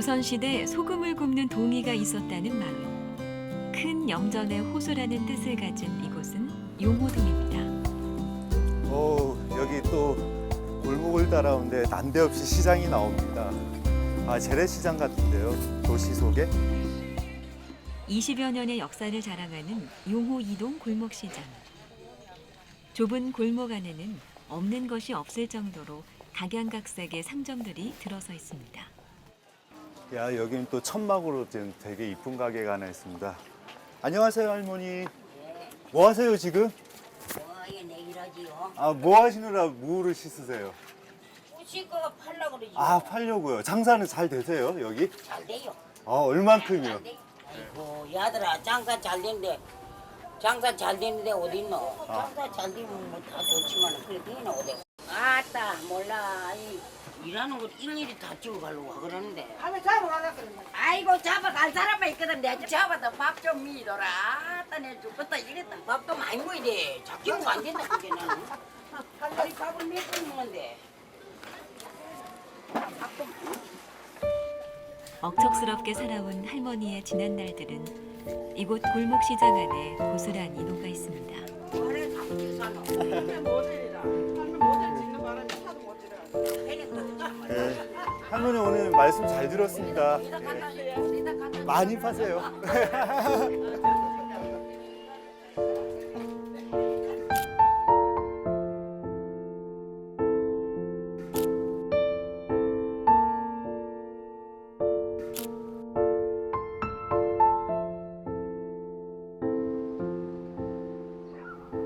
조선시대 소금을 굽는 동이가 있었다는 마을. 큰 염전의 호수라는 뜻을 가진 이곳은 용호동입니다. 오, 여기 또 골목을 따라오는데 난데없이 시장이 나옵니다. 아, 재래시장 같은데요. 도시 속에. 20여 년의 역사를 자랑하는 용호 이동 골목시장. 좁은 골목 안에는 없는 것이 없을 정도로 각양각색의 상점들이 들어서 있습니다. 야, 여기는 또 천막으로 된 되게 이쁜 가게가 하나 있습니다. 안녕하세요, 할머니. 뭐 하세요, 지금? 뭐에 내기라지요? 아, 뭐 하시느라 무를 씻으세요? 우시가 팔라 그러지. 아, 팔려고요. 장사는 잘 되세요, 여기? 잘 돼요. 아, 얼만큼이요? 돼. 아이고 야들아 장사 잘 되는데 장사 잘 되는데 어디 있노? 장사 잘 되면 뭐다 좋지만 그래 되나 어디? 아따 몰라. 이, 일하는 거 일일이 다 찍어 가려고 와 그러는데. 하면 잡아가라 그러면 아이고 잡아갈 사람만 있거든. 내가 잡아도 밥 좀 미더라. 아따 내 죽겠다 이랬다. 밥도 많이. 작게 먹으면 안 된다 그게 나는. 아니 밥을 몇번 먹는데. 밥도 많이. 억척스럽게 살아온 할머니의 지난 날들은 이곳 골목시장 안에 고스란히 녹아 있습니다. 사노. 네. 할머니 오늘 말씀 잘 들었습니다. 많이 파세요.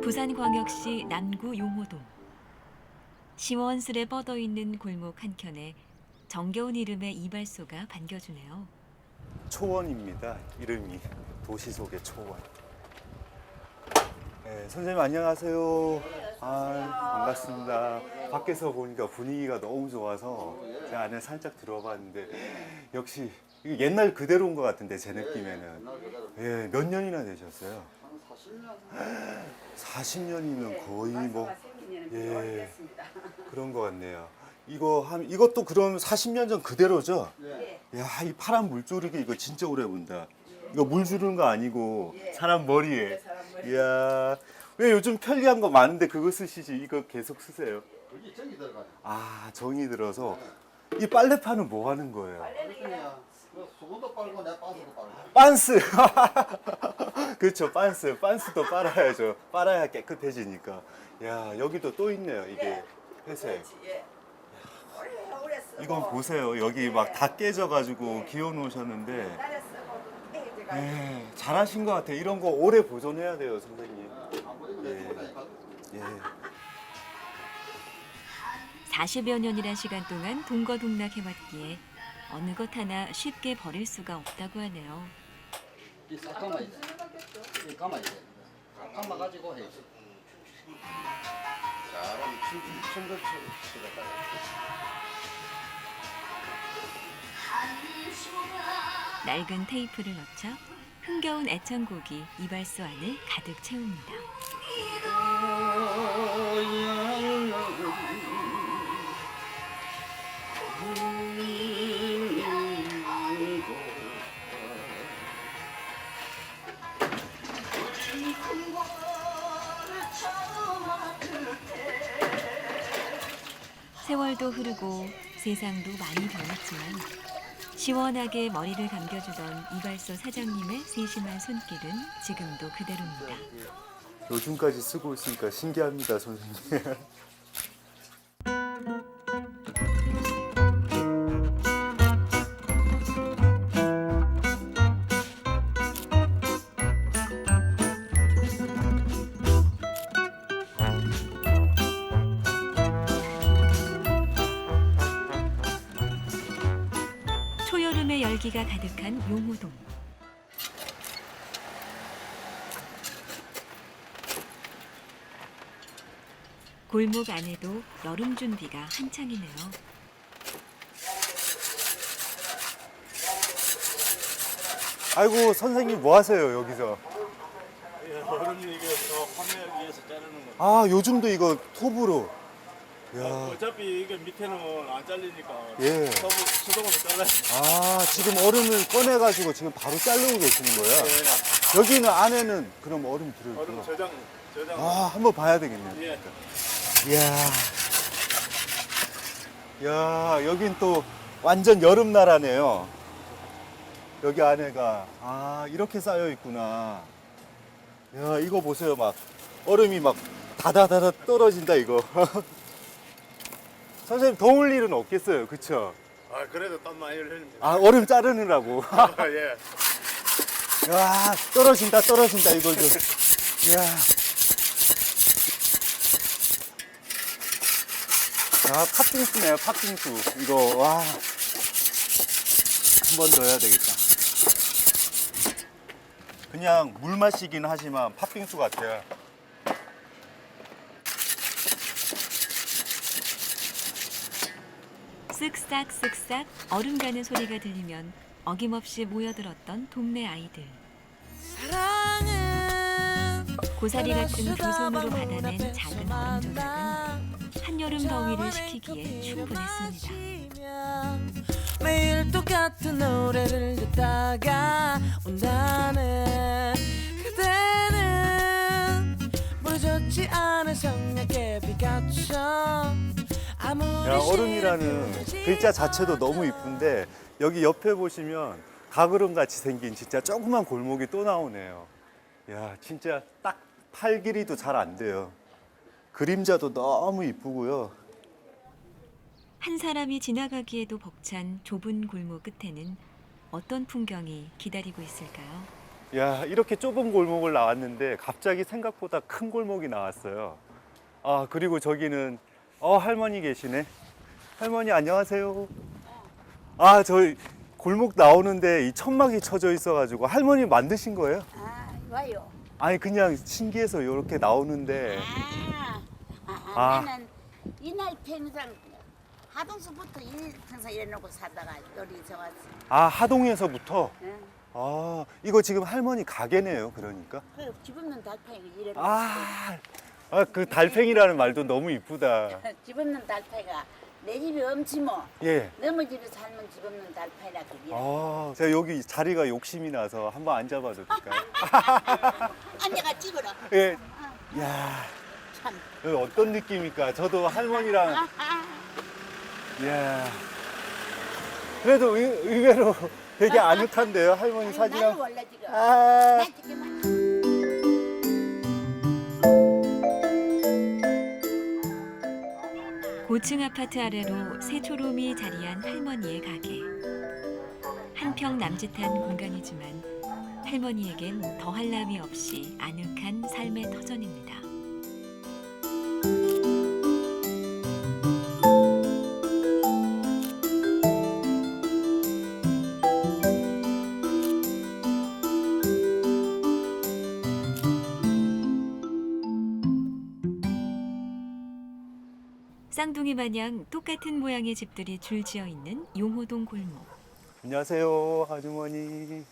부산광역시 남구 용호동. 시원스레 뻗어 있는 골목 한켠에 정겨운 이름의 이발소가 반겨주네요. 초원입니다. 이름이 도시 속의 초원. 네, 선생님 안녕하세요. 아, 반갑습니다. 밖에서 보니까 분위기가 너무 좋아서 제가 안에 살짝 들어봤는데 역시 이거 옛날 그대로인 것 같은데 제 느낌에는 예, 몇 년이나 되셨어요? 40년이면 거의 뭐 예, 그런 것 같네요. 이거 한 이것도 그럼 40년 전 그대로죠? 야, 이 파란 물조르기 이거 진짜 오래 본다. 이거 물 주는 거 아니고 사람 머리에. 이야, 왜 요즘 편리한 거 많은데 그거 쓰시지? 이거 계속 쓰세요. 여기 정이 들어가요. 아, 정이 들어서 이 빨래판은 뭐 하는 거예요? 그냥 그 수건도 빨고 내 빠서도 빨고. 빤스. 그렇죠, 빤스. 빤스도 빨아야죠. 빨아야 깨끗해지니까. 야, 여기도 또 있네요. 이게 회색. 이건 보세요. 여기 막 다 깨져가지고 기어 놓으셨는데. 예, 잘하신 것 같아요. 이런 거 오래 보존해야 돼요, 선생님. 예. 예. 40여 년이란 시간 동안 동거동락해왔기에 어느 것 하나 쉽게 버릴 수가 없다고 하네요. 이 싹 감아야 돼. 이 감아야 돼. 감아 가지고 해. 잘하면 춤춤도 추다. 낡은 테이프를 넣자 흥겨운 애창곡이 이발소 안을 가득 채웁니다. 세월도 흐르고 세상도 많이 변했지만 시원하게 머리를 감겨주던 이발소 사장님의 세심한 손길은 지금도 그대로입니다. 요즘까지 쓰고 있으니까 신기합니다, 선생님. 열기가 가득한 용호동. 골목 안에도 여름 준비가 한창이네요. 아이고, 선생님 뭐 하세요, 여기서? 어른 이게 저 판매하기 위해서 자르는 거. 아, 요즘도 이거 톱으로. 야, 어차피 이게 밑에는 안 잘리니까 예. 서부 수동으로 잘라요. 아, 지금 얼음을 꺼내가지고 지금 바로 자르고 계시는 거예요? 여기는 안에는 그럼 얼음 예. 얼음 들어있고. 저장 저장. 아, 한번 봐야 되겠네요. 예. 이야. 야, 여긴 또 완전 여름 나라네요. 여기 안에가 아, 이렇게 쌓여 있구나. 야, 이거 보세요. 막 얼음이 막 다다다다 떨어진다 이거. 선생님 더울 일은 없겠어요. 그쵸 아 그래도 땀 많이 흘립니다. 아, 얼음 자르느라고. 아, 예. 야, 떨어진다, 떨어진다, 이거 좀. 야. 아, 팥빙수네요, 팥빙수. 이거, 와. 한 번 더 해야 되겠다. 그냥 물 마시긴 하지만 팥빙수 같아요. 쓱싹 쓱싹 얼음 가는 소리가 들리면 어김없이 모여들었던 동네 아이들. 고사리 같은 두 손으로 받아낸 작은 얼음 조각은 한여름 더위를 식히기에 충분했습니다. 매일 똑같은 노래를 듣다가 온다는 그대는 부르졌지 않은 성냥개 비가처럼 아무리 야, 얼음이라는 글자 자체도 너무 이쁜데 여기 옆에 보시면 가그름 같이 생긴 진짜 조그만 골목이 또 나오네요. 야, 진짜 딱 팔 길이도 잘 안 돼요. 그림자도 너무 이쁘고요. 한 사람이 지나가기에도 벅찬 좁은 골목 끝에는 어떤 풍경이 기다리고 있을까요? 야, 이렇게 좁은 골목을 나왔는데 갑자기 생각보다 큰 골목이 나왔어요. 아, 그리고 저기는 어, 할머니 계시네. 할머니 안녕하세요. 아, 저 골목 나오는데 이 천막이 쳐져 있어 가지고 할머니 만드신 거예요? 아 와요. 아니 그냥 신기해서 이렇게 나오는데 아, 아, 아. 나는 이날 평상 하동수부터 일 평상 일해놓고 살다가 여기 저 왔어. 아 하동에서부터 응. 아 이거 지금 할머니 가게네요 그러니까 그 집 없는 달팽이 이래놓고 아 그 달팽이라는 말도 너무 이쁘다. 집 없는 달팽이가 내 집이 엄지 뭐. 예. 너무 집에 살면 집 없는 달팽이라 그게. 아 제가 여기 자리가 욕심이 나서 한번 앉아봐도 될까요? 앉아가 찍어라 예. 야. 참. 여기 어떤 느낌입니까? 저도 할머니랑. 아, 야 그래도 의, 의외로 되게 아늑한데요 할머니 아니, 나는 원래 지금 아. 난 지금 고층 아파트 아래로 새초롬이 자리한 할머니의 가게. 한평 남짓한 공간이지만 할머니에겐 더할 나위 없이 아늑한 삶의 터전입니다. 쌍둥이 마냥 똑같은 모양의 집들이 줄지어 있는 용호동 골목. 안녕하세요, 아주머니.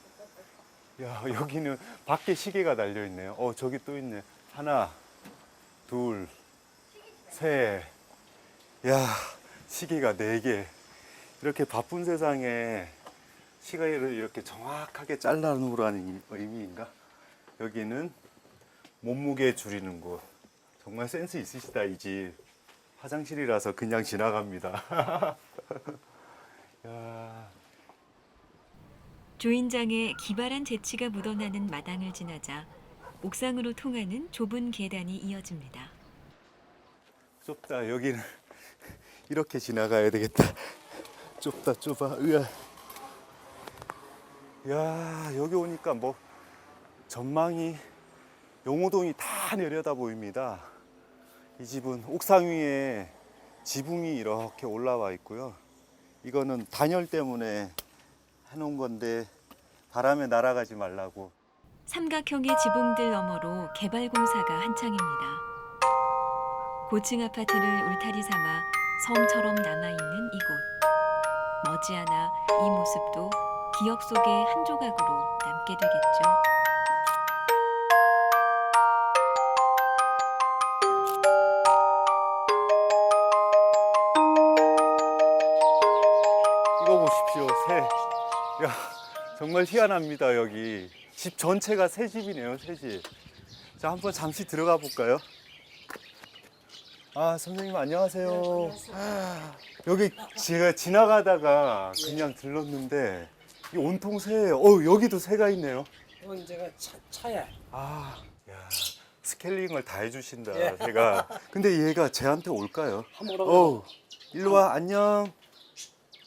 야, 여기는 밖에 시계가 달려 있네요. 어, 저기 또 있네. 하나, 둘, 셋. 야, 시계가 네 개. 이렇게 바쁜 세상에 시계를 이렇게 정확하게 잘라 놓으라는 의미인가? 여기는 몸무게 줄이는 곳. 정말 센스 있으시다, 이 집. 화장실이라서 그냥 지나갑니다. 야. 주인장의 기발한 재치가 묻어나는 마당을 지나자 옥상으로 통하는 좁은 계단이 이어집니다. 좁다 여기는 이렇게 지나가야 되겠다 좁다 좁아 으아 야 여기 오니까 뭐 전망이 용호동이 다 내려다 보입니다 이 집은 옥상 위에 지붕이 이렇게 올라와 있고요 이거는 단열 때문에 해놓은 건데 바람에 날아가지 말라고 삼각형의 지붕들 너머로 개발 공사가 한창입니다. 고층 아파트를 울타리 삼아 섬처럼 남아있는 이곳. 머지않아 이 모습도 기억 속의 한 조각으로 남게 되겠죠. 정말 희한합니다, 여기. 집 전체가 새 집이네요, 새 집. 자, 한번 잠시 들어가 볼까요? 아, 선생님 안녕하세요. 아, 여기 제가 지나가다가 그냥 들렀는데 이 온통 새예요. 어, 여기도 새가 있네요. 이건 제가 차, 차야. 아, 야, 스케일링을 다 해주신다, 예. 제가. 근데 얘가 쟤한테 올까요? 어, 일로 와, 안녕.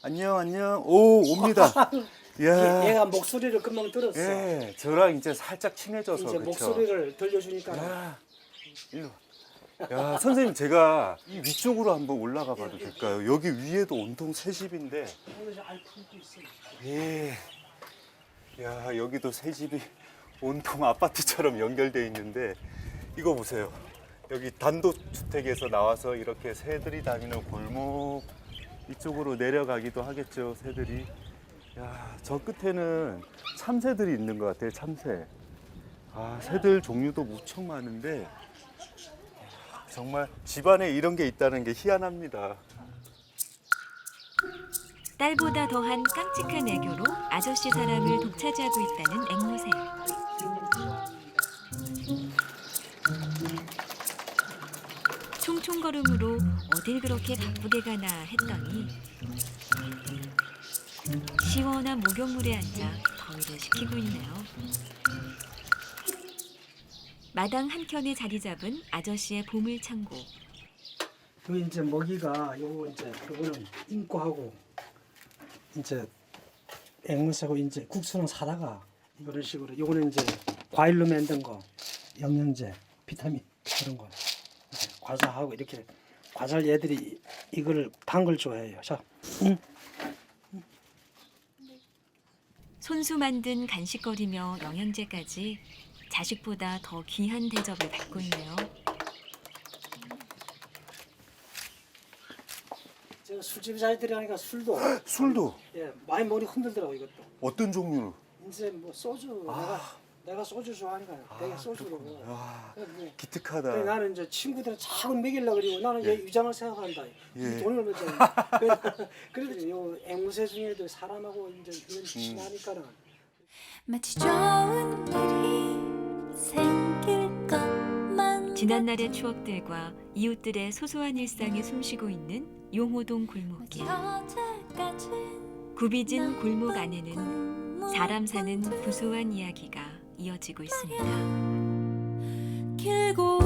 안녕, 안녕. 오, 옵니다. 야, 얘가 목소리를 금방 들었어. 예, 저랑 이제 살짝 친해져서 이제 그쵸? 목소리를 들려주니까 야, 일로 와. 야, 선생님 제가 이 위쪽으로 한번 올라가 봐도 될까요? 여기 위에도 온통 새 집인데. 오늘 알품도 있어. 예. 야, 여기도 새 집이 온통 아파트처럼 연결돼 있는데 이거 보세요. 여기 단독주택에서 나와서 이렇게 새들이 다니는 골목 이쪽으로 내려가기도 하겠죠, 새들이. 야, 저 끝에는 참새들이 있는 것 같아요, 참새. 아, 새들 종류도 무척 많은데 야, 정말 집안에 이런 게 있다는 게 희한합니다. 딸보다 더한 깜찍한 애교로 아저씨 사람을 독차지하고 있다는 앵무새. 총총걸음으로 어딜 그렇게 바쁘게 가나 했더니 시원한 목욕물에 앉아 더위를 식히고 있네요. 마당 한켠에 자리 잡은 아저씨의 보물 창고. 그 이제 먹이가 요거 이제 그거는 인코하고 이제 앵무새고 이제 국수는 사다가 이런 식으로 요거는 이제 과일로 만든 거 영양제 비타민 그런 거 과자하고 이렇게 과자 얘들이 이거를 단 걸 좋아해요. 자, 응. 손수 만든 간식거리며 영양제까지 자식보다 더 귀한 대접을 받고 있네요. 제가 술집 자리들이라니까 술도 술도 예 많이 머리 흔들더라고 이것도. 어떤 종류? 이제 뭐 소주 내가 내가 소주 좋아하니까 되게 소주로. 아, 그래, 뭐. 기특하다. 그래, 나는 이제 친구들은 자꾸 먹이려고 그러고 나는 얘 유장을 생각한다. 예. 이 돈을. 그래- 그래도 요 앵무새 중에도 사람하고 이제 이런 친하니까는 마치 좋은 일이 생길 것만 지난날의 추억들과 이웃들의 소소한 일상에 숨쉬고 있는 용호동 골목길. 어제까지 굽이진 골목 안에는 사람 사는 구수한 이야기가 이어지고 있습니다. 길고